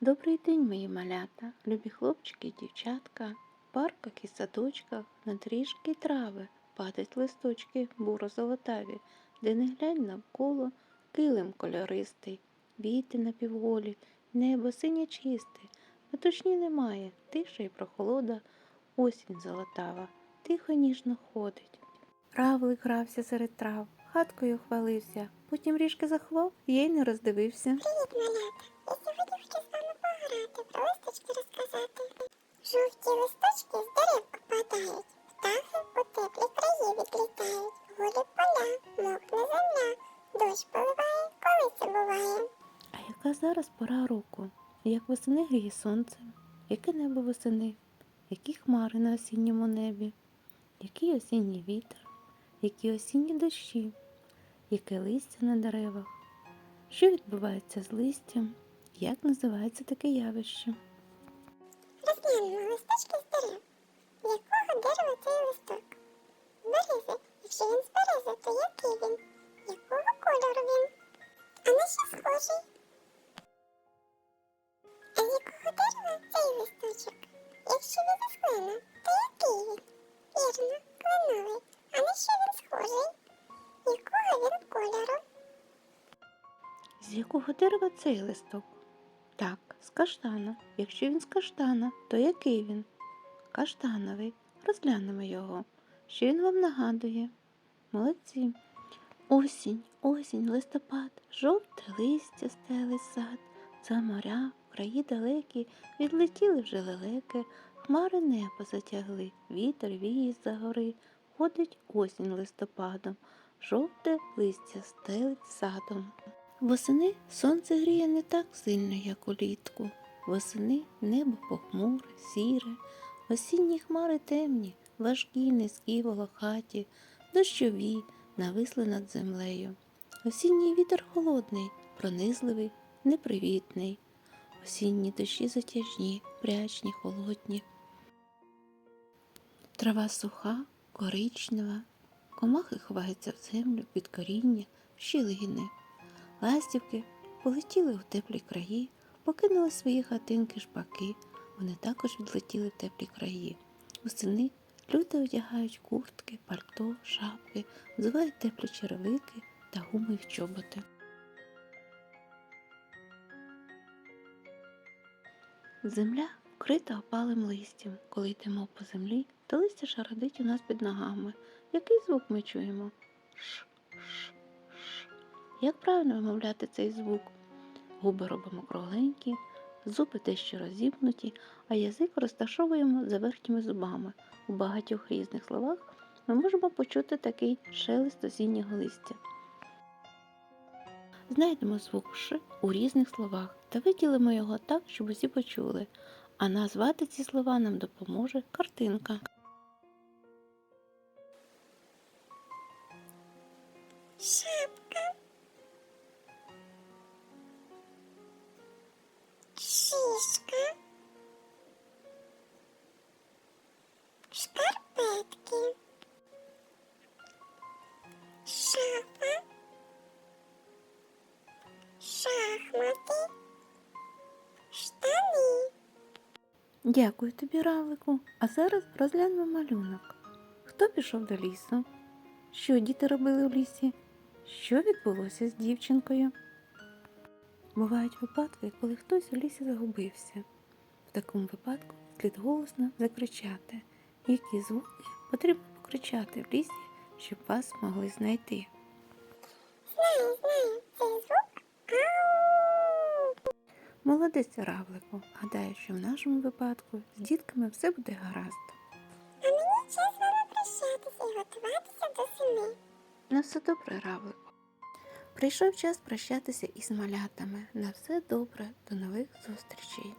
Добрий день, мої малята, любі хлопчики і дівчатка. В парках і садочках на трішки трави падають листочки буро-золотаві, де не глянь навколо килим кольористий, віти напівголі, небо синє чисте, метушні немає, тиша й прохолода, осінь золотава, тихо ніжно ходить. Равлик грався серед трав, хаткою хвалився, потім ріжки заховав, я й не роздивився. Привіт, малята! Пограти, про розказати. Жовті листочки з дерев опадають, птахи у теплі краї відлітають, голі поля, мокне земля, дощ поливає, коли це буває. А яка зараз пора року? Як восени гріє сонце, яке небо восени, які хмари на осінньому небі, який осінній вітер, які осінні дощі, яке листя на деревах, що відбувається з листям, як називається таке явище? Розглянемо листочки з дерев. З якого дерева цей листок? Берези, якщо він з берези, то який він? Якого кольору він? А на що схожий? А з якого дерева цей листочок? Якщо він із клена, то який він? Вірно, кленовий. А на що він схожий? Якого він кольору? З якого дерева цей листок? З каштана. Якщо він з каштана, то який він? Каштановий. Розглянемо його. Що він вам нагадує? Молодці. Осінь, осінь, листопад, жовте листя стелить сад, за моря, краї далекі, відлетіли вже лелеки, хмари небо затягли, вітер віє за гори, ходить осінь листопадом, жовте листя стелить садом. Восени сонце гріє не так сильно, як улітку. Восени небо похмуре, сіре, осінні хмари темні, важкі, низькі, волохаті, дощові, нависли над землею. Осінній вітер холодний, пронизливий, непривітний. Осінні дощі затяжні, прячні, холодні. Трава суха, коричнева, комахи ховаються в землю під коріння, щілини. Ластівки полетіли у теплі краї, покинули свої хатинки шпаки. Вони також відлетіли в теплі краї. Восени люди одягають куртки, пальто, шапки, взувають теплі черевики та гумові чоботи. Земля вкрита опалим листям. Коли йдемо по землі, то листя шародить у нас під ногами. Який звук ми чуємо? Ш, ш, ш. Як правильно вимовляти цей звук? Губи робимо кругленькі, зуби дещо розібнуті, а язик розташовуємо за верхніми зубами. У багатьох різних словах ми можемо почути такий шелест осіннього листя. Знайдемо звук Ш у різних словах та виділимо його так, щоб усі почули. А назвати ці слова нам допоможе картинка. Шапка. Шкарпетки. Шафа. Шахмати. Штани. Дякую тобі, равлику. А зараз розглянемо малюнок. Хто пішов до лісу? Що діти робили в лісі? Що відбулося з дівчинкою? Бувають випадки, коли хтось у лісі загубився. В такому випадку слід голосно закричати, які звуки потрібно покричати в лісі, щоб вас могли знайти. Знаю, знаю, цей звук. Ау! Молодець, равлику. Гадаю, що в нашому випадку з дітками все буде гаразд. А мені час вами прощатися і готуватися до зими. На все добре, равлику. Прийшов час прощатися із малятами. На все добре, до нових зустрічей.